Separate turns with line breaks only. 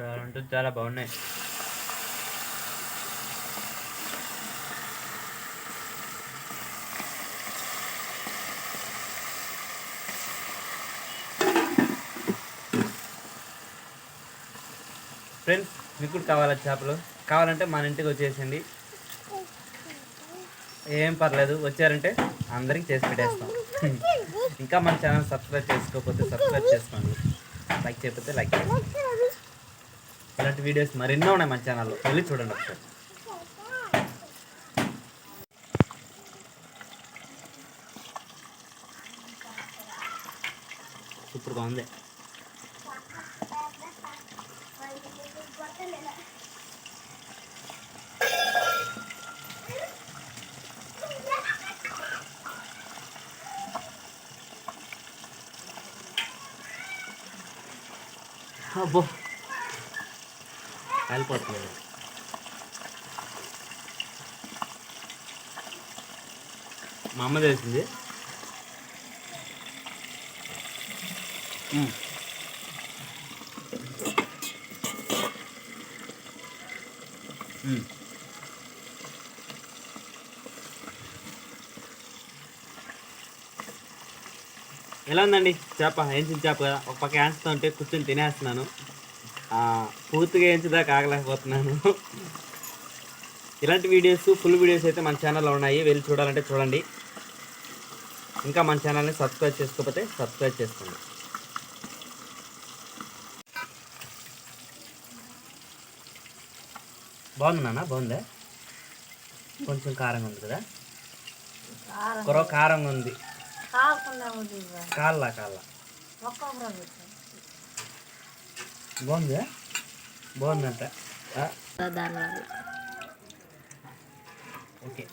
చాలా అంటే చాలా బాగున్నాయి. ఫ్రెండ్స్ మీకు కూడా కావాలా చేపలు? కావాలంటే మన ఇంటికి వచ్చేసింది ఏం పర్లేదు వచ్చారంటే అందరికి చేసి పెట్టేస్తాం. ఇంకా మన ఛానల్ సబ్స్క్రైబ్ చేసుకోకపోతే సబ్స్క్రైబ్ చేసుకోండి. లైక్ చేయకపోతే లైక్ చేయండి. ఇలాంటి వీడియోస్ మరెన్నో ఉన్నాయి మన ఛానల్లో వెళ్ళి చూడండి ఒకసారి. సూపర్గా ఉంది. అబ్బో. కాలిపోతుంది మా అమ్మ తెలిసింది. ఎలా ఉందండి చేప? ఏంచిన చేప? కదా ఒక పక్క వేస్తూ ఉంటే కూర్చొని తినేస్తున్నాను. పూర్తిగా ఏంచుదాకా ఆగలేకపోతున్నాను. ఇలాంటి వీడియోస్ ఫుల్ వీడియోస్ అయితే మన ఛానల్లో ఉన్నాయి. వెళ్ళి చూడాలంటే చూడండి. ఇంకా మన ఛానల్ని సబ్స్క్రైబ్ చేసుకోకపోతే సబ్స్క్రైబ్ చేసుకోండి. బాగుంది నాన్న? బాగుందా? కొంచెం కారంగా ఉంది కదా? కొరవ కారంగా ఉంది.
కాకుండా ఉంది
బాగుందా? బాగుందంట.
దానివల్ల
ఓకే.